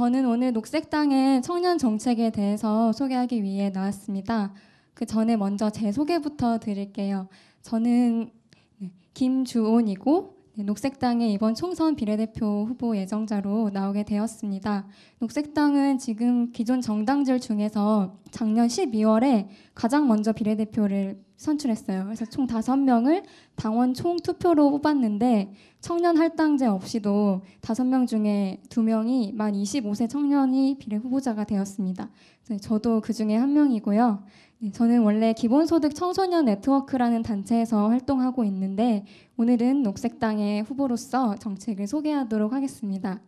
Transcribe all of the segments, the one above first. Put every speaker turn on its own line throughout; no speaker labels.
저는 오늘 녹색당의 청년 정책에 대해서 소개하기 위해 나왔습니다. 그 전에 먼저 제 소개부터 드릴게요. 저는 네, 김주온이고 네, 녹색당의 이번 총선 비례대표 후보 예정자로 나오게 되었습니다. 녹색당은 지금 기존 정당들 중에서 작년 12월에 가장 먼저 비례대표를 선출했어요. 그래서 총 다섯 명을 당원 총 투표로 뽑았는데 청년 할당제 없이도 다섯 명 중에 두 명이 만 25세 청년이 비례 후보자가 되었습니다. 저도 그 중에 한 명이고요. 네, 저는 원래 기본소득 청소년 네트워크라는 단체에서 활동하고 있는데 오늘은 녹색당의 후보로서 정책을 소개하도록 하겠습니다.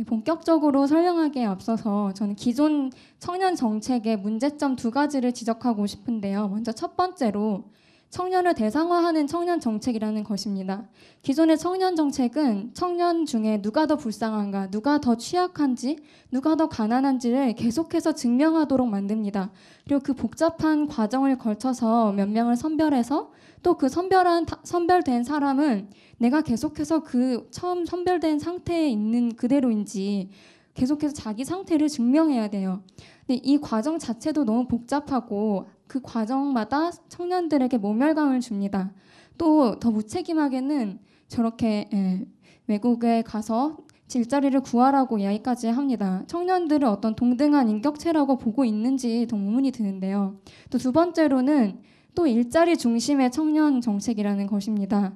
네, 본격적으로 설명하기에 앞서서 저는 기존 청년 정책의 문제점 두 가지를 지적하고 싶은데요. 먼저 첫 번째로 청년을 대상화하는 청년 정책이라는 것입니다. 기존의 청년 정책은 청년 중에 누가 더 불쌍한가, 누가 더 취약한지, 누가 더 가난한지를 계속해서 증명하도록 만듭니다. 그리고 그 복잡한 과정을 걸쳐서 몇 명을 선별해서 또 그 선별한 선별된 사람은 내가 계속해서 그 처음 선별된 상태에 있는 그대로인지 계속해서 자기 상태를 증명해야 돼요. 근데 이 과정 자체도 너무 복잡하고 그 과정마다 청년들에게 모멸감을 줍니다. 또 더 무책임하게는 저렇게 예, 외국에 가서 일자리를 구하라고 이야기까지 합니다. 청년들을 어떤 동등한 인격체라고 보고 있는지 더 의문이 드는데요. 또 두 번째로는 또 일자리 중심의 청년 정책이라는 것입니다.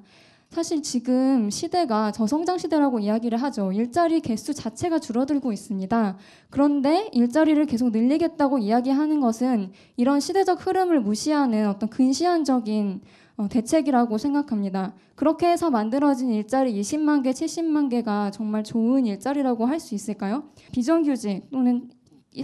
사실 지금 시대가 저성장 시대라고 이야기를 하죠. 일자리 개수 자체가 줄어들고 있습니다. 그런데 일자리를 계속 늘리겠다고 이야기하는 것은 이런 시대적 흐름을 무시하는 어떤 근시안적인 어, 대책이라고 생각합니다. 그렇게 해서 만들어진 일자리 20만 개, 70만 개가 정말 좋은 일자리라고 할 수 있을까요? 비정규직 또는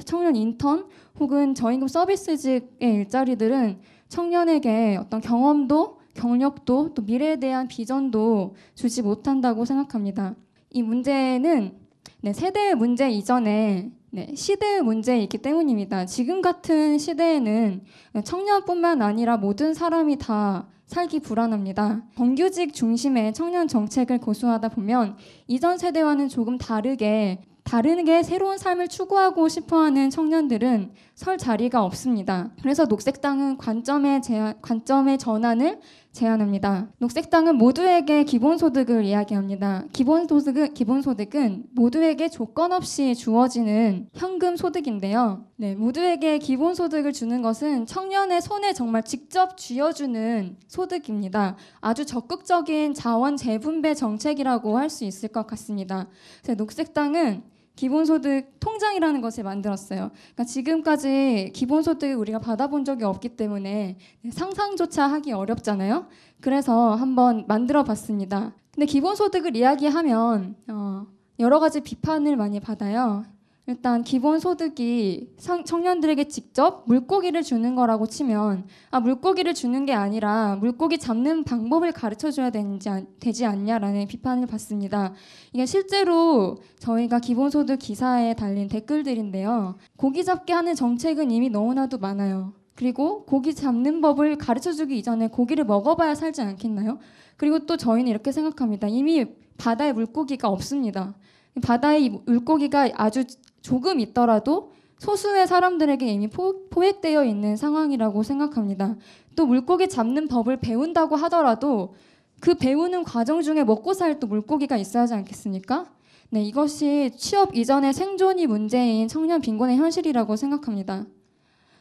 청년 인턴 혹은 저임금 서비스직의 일자리들은 청년에게 어떤 경험도 경력도 또 미래에 대한 비전도 주지 못한다고 생각합니다. 이 문제는 네, 세대의 문제 이전에 네, 시대의 문제이기 때문입니다. 지금 같은 시대에는 청년뿐만 아니라 모든 사람이 다 살기 불안합니다. 정규직 중심의 청년 정책을 고수하다 보면 이전 세대와는 조금 다르게 다른 게 새로운 삶을 추구하고 싶어하는 청년들은 설 자리가 없습니다. 그래서 녹색당은 관점의 제한, 관점의 전환을 제안합니다. 녹색당은 모두에게 기본소득을 이야기합니다. 기본소득은, 기본소득은 모두에게 조건 없이 주어지는 현금 소득인데요. 네, 모두에게 기본소득을 주는 것은 청년의 손에 정말 직접 쥐어주는 소득입니다. 아주 적극적인 자원 재분배 정책이라고 할 수 있을 것 같습니다. 녹색당은 기본소득 통장이라는 것을 만들었어요. 그러니까 지금까지 기본소득을 우리가 받아본 적이 없기 때문에 상상조차 하기 어렵잖아요. 그래서 한번 만들어 봤습니다. 근데 기본소득을 이야기하면 어, 여러 가지 비판을 많이 받아요. 일단 기본 소득이 청년들에게 직접 물고기를 주는 거라고 치면 아 물고기를 주는 게 아니라 물고기 잡는 방법을 가르쳐 줘야 되는지 되지 않냐라는 비판을 받습니다. 이게 실제로 저희가 기본 소득 기사에 달린 댓글들인데요. 고기 잡게 하는 정책은 이미 너무나도 많아요. 그리고 고기 잡는 법을 가르쳐 주기 이전에 고기를 먹어봐야 살지 않겠나요? 그리고 또 저희는 이렇게 생각합니다. 이미 바다에 물고기가 없습니다. 바다에 물고기가 아주 조금 있더라도 소수의 사람들에게 이미 포, 포획되어 있는 상황이라고 생각합니다. 또 물고기 잡는 법을 배운다고 하더라도 그 배우는 과정 중에 먹고 살 또 물고기가 있어야 하지 않겠습니까? 네, 이것이 취업 이전의 생존이 문제인 청년 빈곤의 현실이라고 생각합니다.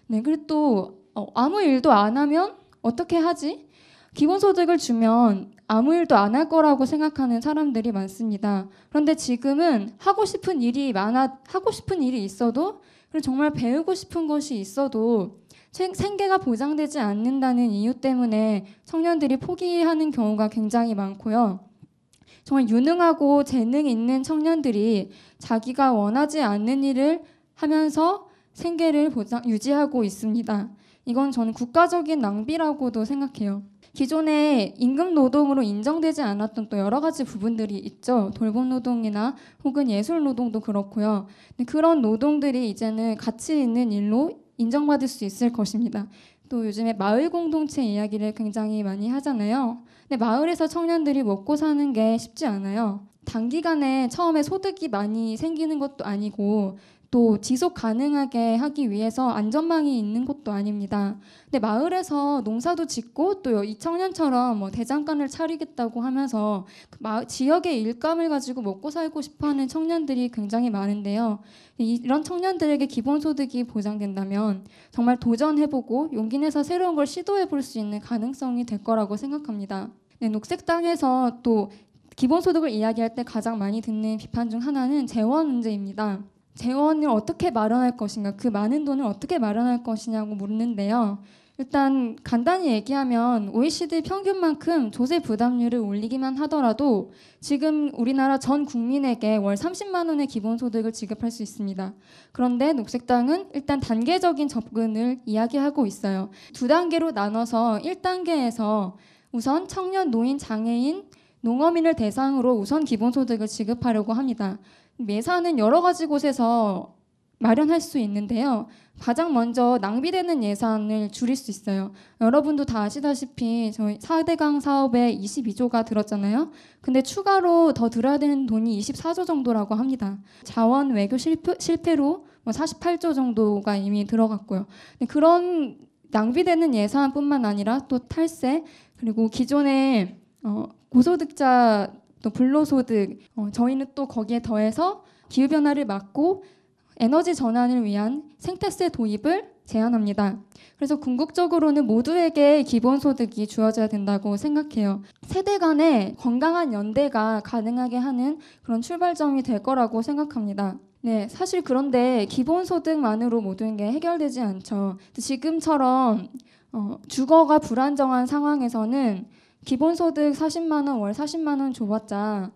네, 그리고 또 어, 아무 일도 안 하면 어떻게 하지? 기본소득을 주면 아무 일도 안 할 거라고 생각하는 사람들이 많습니다. 그런데 지금은 하고 싶은 일이 많아, 하고 싶은 일이 있어도, 그리고 정말 배우고 싶은 것이 있어도 생계가 보장되지 않는다는 이유 때문에 청년들이 포기하는 경우가 굉장히 많고요. 정말 유능하고 재능 있는 청년들이 자기가 원하지 않는 일을 하면서 생계를 보장, 유지하고 있습니다. 이건 저는 국가적인 낭비라고도 생각해요. 기존에 임금 노동으로 인정되지 않았던 또 여러 가지 부분들이 있죠. 돌봄 노동이나 혹은 예술 노동도 그렇고요. 그런 노동들이 이제는 가치 있는 일로 인정받을 수 있을 것입니다. 또 요즘에 마을 공동체 이야기를 굉장히 많이 하잖아요. 근데 마을에서 청년들이 먹고 사는 게 쉽지 않아요. 단기간에 처음에 소득이 많이 생기는 것도 아니고 또 지속 가능하게 하기 위해서 안전망이 있는 것도 아닙니다. 근데 마을에서 농사도 짓고 또 이 청년처럼 뭐 대장간을 차리겠다고 하면서 그 마, 지역의 일감을 가지고 먹고 살고 싶어하는 청년들이 굉장히 많은데요. 이런 청년들에게 기본 소득이 보장된다면 정말 도전해보고 용기 내서 새로운 걸 시도해볼 수 있는 가능성이 될 거라고 생각합니다. 네, 녹색당에서 또 기본소득을 이야기할 때 가장 많이 듣는 비판 중 하나는 재원 문제입니다. 재원을 어떻게 마련할 것인가, 그 많은 돈을 어떻게 마련할 것이냐고 묻는데요. 일단 간단히 얘기하면 OECD 평균만큼 조세 부담률을 올리기만 하더라도 지금 우리나라 전 국민에게 월 30만 원의 기본소득을 지급할 수 있습니다. 그런데 녹색당은 일단 단계적인 접근을 이야기하고 있어요. 두 단계로 나눠서 1단계에서 우선 청년, 노인, 장애인, 농어민을 대상으로 우선 기본소득을 지급하려고 합니다. 매사는 여러 가지 곳에서 마련할 수 있는데요. 가장 먼저 낭비되는 예산을 줄일 수 있어요. 여러분도 다 아시다시피 저희 4대강 사업에 22조가 들었잖아요. 근데 추가로 더 들어야 되는 돈이 24조 정도라고 합니다. 자원 외교 실패, 실패로 48조 뭐 정도가 이미 들어갔고요. 그런 낭비되는 예산뿐만 아니라 또 탈세 그리고 기존에 어, 고소득자 또 불로소득 어, 저희는 또 거기에 더해서 기후변화를 막고 에너지 전환을 위한 생태세 도입을 제안합니다. 그래서 궁극적으로는 모두에게 기본소득이 주어져야 된다고 생각해요. 세대 간의 건강한 연대가 가능하게 하는 그런 출발점이 될 거라고 생각합니다. 네, 사실 그런데 기본소득만으로 모든 게 해결되지 않죠. 지금처럼 어, 주거가 불안정한 상황에서는 기본소득 40만 원, 월 40만 원 줘봤자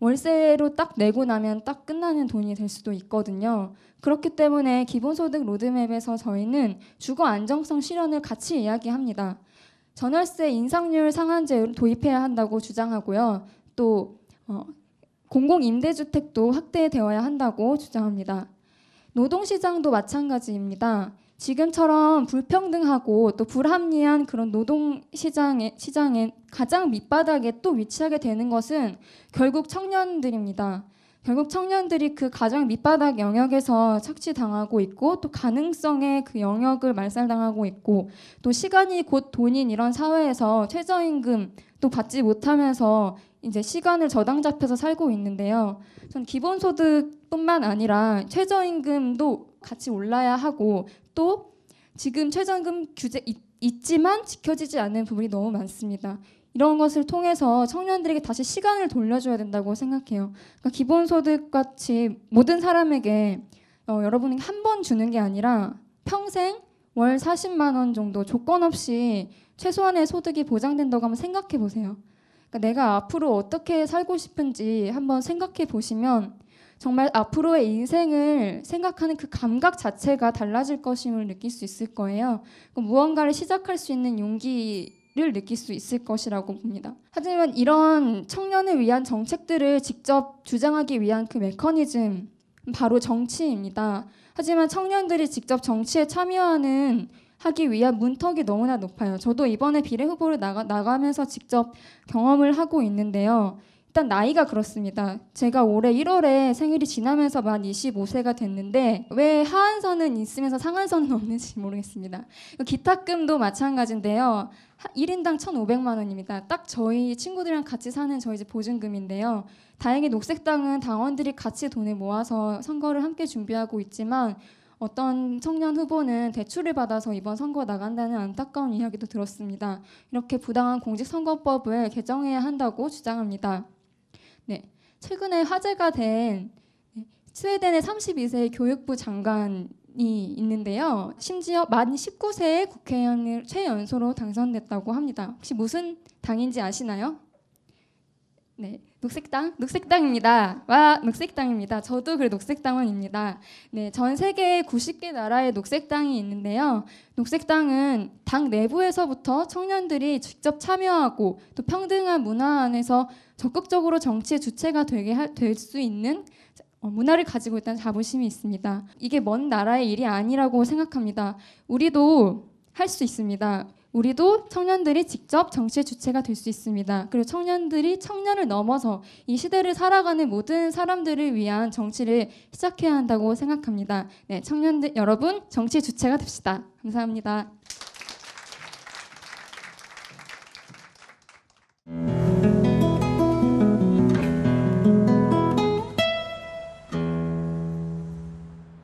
월세로 딱 내고 나면 딱 끝나는 돈이 될 수도 있거든요. 그렇기 때문에 기본소득 로드맵에서 저희는 주거 안정성 실현을 같이 이야기합니다. 전월세 인상률 상한제를 도입해야 한다고 주장하고요. 또 어, 공공임대주택도 확대되어야 한다고 주장합니다. 노동시장도 마찬가지입니다. 지금처럼 불평등하고 또 불합리한 그런 노동 시장에 시장에 가장 밑바닥에 또 위치하게 되는 것은 결국 청년들입니다. 결국 청년들이 그 가장 밑바닥 영역에서 착취당하고 있고 또 가능성의 그 영역을 말살당하고 있고 또 시간이 곧 돈인 이런 사회에서 최저임금 또 받지 못하면서 이제 시간을 저당 잡혀서 살고 있는데요. 전 기본소득 뿐만 아니라 최저임금도 같이 올라야 하고 또 지금 최저임금 규제 있, 있지만 지켜지지 않는 부분이 너무 많습니다. 이런 것을 통해서 청년들에게 다시 시간을 돌려줘야 된다고 생각해요. 그러니까 기본소득 같이 모든 사람에게 어, 여러분이 한 번 주는 게 아니라 평생 월 40만 원 정도 조건 없이 최소한의 소득이 보장된다고 한번 생각해 보세요. 그러니까 내가 앞으로 어떻게 살고 싶은지 한번 생각해 보시면 정말 앞으로의 인생을 생각하는 그 감각 자체가 달라질 것임을 느낄 수 있을 거예요. 무언가를 시작할 수 있는 용기 를 느낄 수 있을 것이라고 봅니다. 하지만 이런 청년을 위한 정책들을 직접 주장하기 위한 그 메커니즘 바로 정치입니다. 하지만 청년들이 직접 정치에 참여하는 하기 위한 문턱이 너무나 높아요. 저도 이번에 비례 후보를 나가, 나가면서 직접 경험을 하고 있는데요. 일단 나이가 그렇습니다. 제가 올해 1월에 생일이 지나면서 만 25세가 됐는데 왜 하한선은 있으면서 상한선은 없는지 모르겠습니다. 기타금도 마찬가지인데요. 1인당 1,500만 원입니다. 딱 저희 친구들이랑 같이 사는 저희 집 보증금인데요. 다행히 녹색당은 당원들이 같이 돈을 모아서 선거를 함께 준비하고 있지만 어떤 청년 후보는 대출을 받아서 이번 선거 나간다는 안타까운 이야기도 들었습니다. 이렇게 부당한 공직선거법을 개정해야 한다고 주장합니다. 네, 최근에 화제가 된 스웨덴의 32세 교육부 장관이 있는데요. 심지어 만 19세의 국회의원을 최연소로 당선됐다고 합니다. 혹시 무슨 당인지 아시나요? 네, 녹색당, 녹색당입니다. 와, 녹색당입니다. 저도 그 녹색당원입니다. 네, 전 세계 90개 나라의 녹색당이 있는데요. 녹색당은 당 내부에서부터 청년들이 직접 참여하고 또 평등한 문화 안에서 적극적으로 정치의 주체가 되게 될 수 있는 어, 문화를 가지고 있다는 자부심이 있습니다. 이게 먼 나라의 일이 아니라고 생각합니다. 우리도 할 수 있습니다. 우리도 청년들이 직접 정치의 주체가 될 수 있습니다. 그리고 청년들이 청년을 넘어서 이 시대를 살아가는 모든 사람들을 위한 정치를 시작해야 한다고 생각합니다. 네, 청년들 여러분 정치의 주체가 됩시다. 감사합니다.